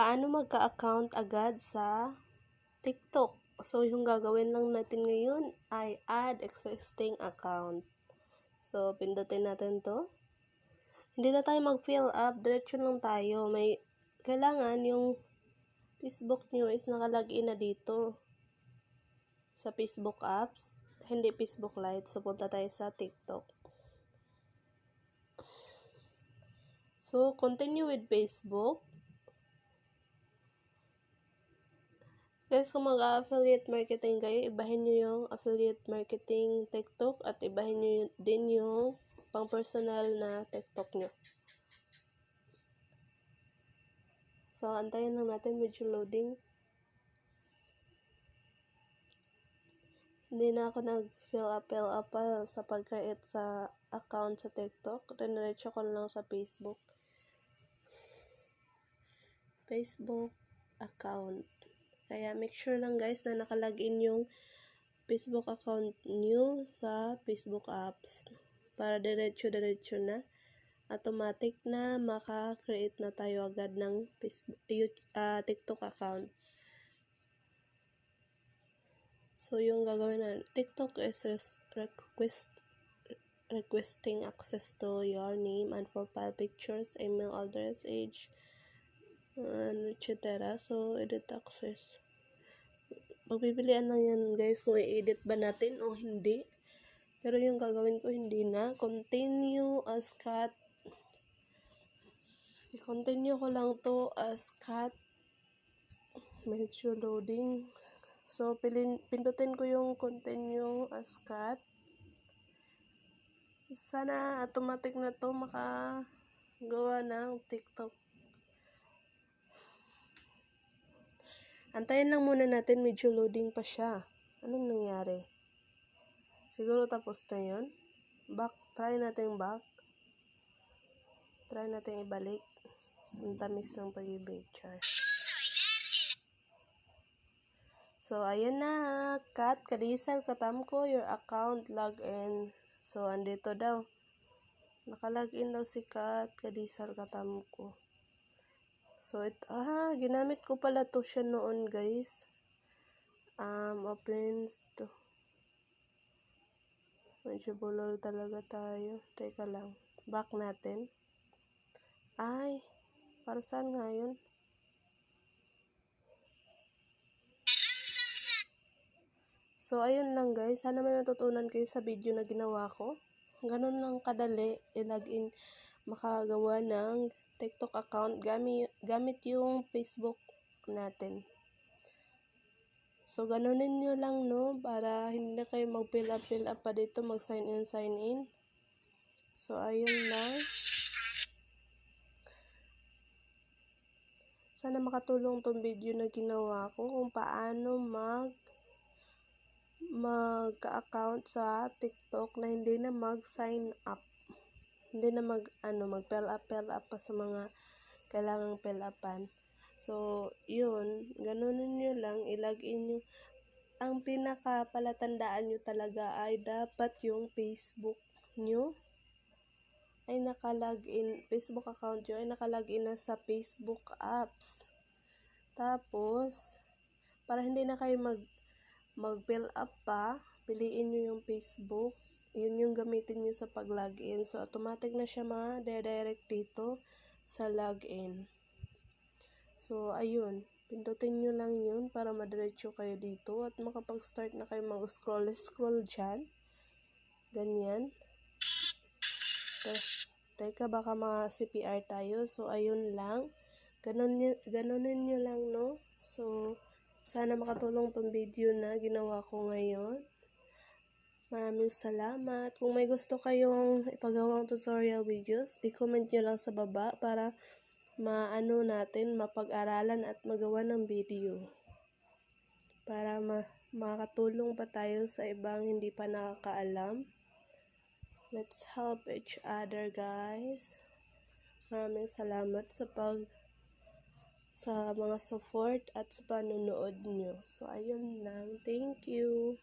paano magka-account agad sa TikTok. So, yung gagawin lang natin ngayon ay add existing account. So, pindutin natin to. Hindi na tayo mag-fill up. Diretso lang tayo. May, kailangan yung Facebook nyo is nakalagin na dito sa Facebook apps. Hindi Facebook Lite. So, punta tayo sa TikTok. So, continue with Facebook. Guys, kung mag-affiliate marketing kayo, ibahin nyo yung affiliate marketing TikTok at ibahin nyo din yung pang personal na TikTok nyo. So, antayin lang natin medyo loading. Hindi na ako nag-fill up, fill up pa sa pag-create sa account sa TikTok. Riniretso ko lang sa Facebook. Facebook account. Kaya make sure lang guys na nakalagin yung Facebook account nyo sa Facebook apps para diretso-diretso na automatic na maka-create na tayo agad ng Facebook, uh, TikTok account. So, yung gagawin na TikTok is request requesting access to your name and profile pictures, email address, age, ano, etc. So, edit access. Pagpipilian lang yan guys kung i-edit ba natin o hindi. Pero yung gagawin ko hindi na. Continue as cut. I-continue ko lang to as cut. Medyo loading. So, pilin, pindutin ko yung continue as cut. Sana automatic na to makagawa ng TikTok Antayin lang muna natin, medyo loading pa siya. Anong nangyari? Siguro tapos na yun. Back, try natin back. Try natin ibalik. Ang tamis ng pag-ibig, char. So, ayan na. Kat, kadisal, katamko, your account, login. So, andito daw. Nakalagin daw si Kat, kadisal, katamko. So, it, ah, ginamit ko pala to siya noon, guys. Um, opens to. Medyo bulol talaga tayo. Teka lang. Back natin. Ay, para saan nga yun? So, ayun lang guys. Sana may matutunan kayo sa video na ginawa ko. Ganun lang kadali i-login makagawa ng TikTok account gamit, gamit yung Facebook natin. So, ganunin nyo lang, no? Para hindi na kayo mag-fill up, fill up pa dito, mag-sign in, sign in. So, ayun lang. Sana makatulong tong video na ginawa ko kung paano mag mag-account sa TikTok na hindi na mag-sign up hindi na mag ano mag fill up fill up pa sa mga kailangang fill upan. So yun ganunin nyo lang ilagin nyo. Ang pinaka palatandaan nyo talaga ay dapat yung Facebook nyo. Ay nakalagin Facebook account nyo ay nakalagin na sa Facebook apps. Tapos para hindi na kayo mag mag fill up pa piliin nyo yung Facebook yun yung gamitin nyo sa pag-login. So, automatic na siya ma-direct dito sa login. So, ayun. Pindutin nyo lang yun para madiretso kayo dito at makapag-start na kayo mag-scroll-scroll dyan. Ganyan. Teka, baka mga CPR tayo. So, ayun lang. Ganon, ganonin nyo lang, no? So, sana makatulong tong video na ginawa ko ngayon. Maraming salamat. Kung may gusto kayong ipagawang tutorial videos, i-comment nyo lang sa baba para maano natin, mapag-aralan at magawa ng video. Para ma makatulong pa tayo sa ibang hindi pa nakakaalam. Let's help each other, guys. Maraming salamat sa pag sa mga support at sa panonood nyo. So, ayun lang. Thank you.